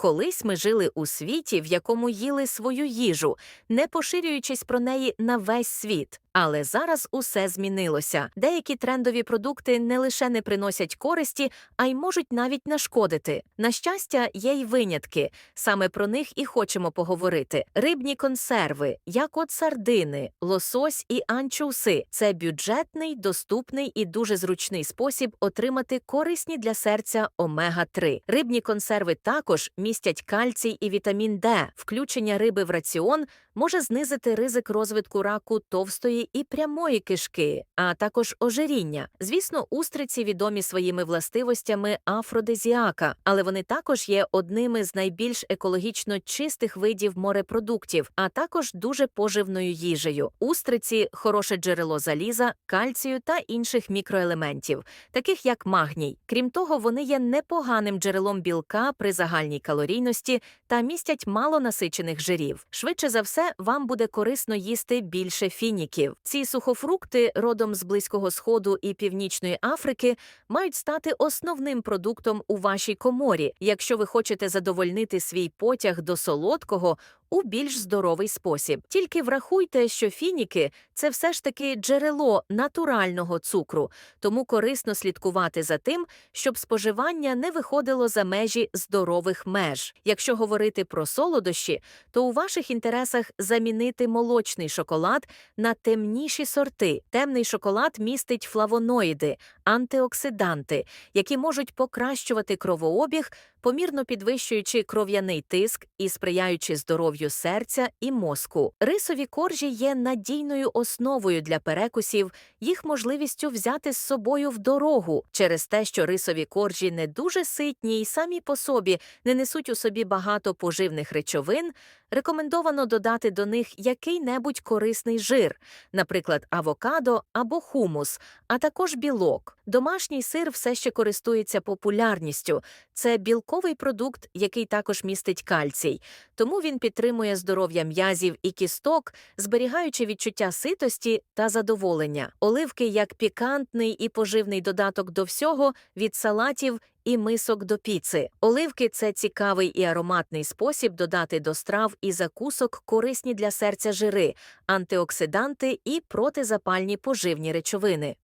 Колись ми жили у світі, в якому їли свою їжу, не поширюючись про неї на весь світ. Але зараз усе змінилося. Деякі трендові продукти не лише не приносять користі, а й можуть навіть нашкодити. На щастя, є й винятки. Саме про них і хочемо поговорити. Рибні консерви, як от сардини, лосось і анчоуси це бюджетний, доступний і дуже зручний спосіб отримати корисні для серця омега-3. Рибні консерви також містять кальцій і вітамін Д. Включення риби в раціон може знизити ризик розвитку раку товстої і прямої кишки, а також ожиріння. Звісно, устриці відомі своїми властивостями афродизіака, але вони також є одними з найбільш екологічно чистих видів морепродуктів, а також дуже поживною їжею. Устриці хороше джерело заліза, кальцію та інших мікроелементів, таких як магній. Крім того, вони є непоганим джерелом білка при загальній калорійності та містять мало насичених жирів. Швидше за все, вам буде корисно їсти більше фініків. Ці сухофрукти, родом з Близького Сходу і Північної Африки, мають стати основним продуктом у вашій коморі, якщо ви хочете задовольнити свій потяг до солодкого у більш здоровий спосіб. Тільки врахуйте, що фініки це все ж таки джерело натурального цукру, тому корисно слідкувати за тим, щоб споживання не виходило за межі здорових меж. Якщо говорити про солодощі, то у ваших інтересах замінити молочний шоколад на темніші сорти. Темний шоколад містить флавоноїди, антиоксиданти, які можуть покращувати кровообіг, помірно підвищуючи кров'яний тиск і сприяючи здоров'ю серця і мозку. Рисові коржі є надійною основою для перекусів, їх можливістю взяти з собою в дорогу через те, що рисові коржі не дуже ситні і самі по собі не несуть у собі багато поживних речовин. Рекомендовано додати до них який-небудь корисний жир, наприклад, авокадо або хумус, а також білок. Домашній сир все ще користується популярністю. Це білковий продукт, який також містить кальцій, тому він підтримує здоров'я м'язів і кісток, зберігаючи відчуття ситості та задоволення. Оливки як пікантний і поживний додаток до всього від салатів і мисок до піци. Оливки це цікавий і ароматний спосіб додати до страв і закусок корисні для серця жири, антиоксиданти і протизапальні поживні речовини.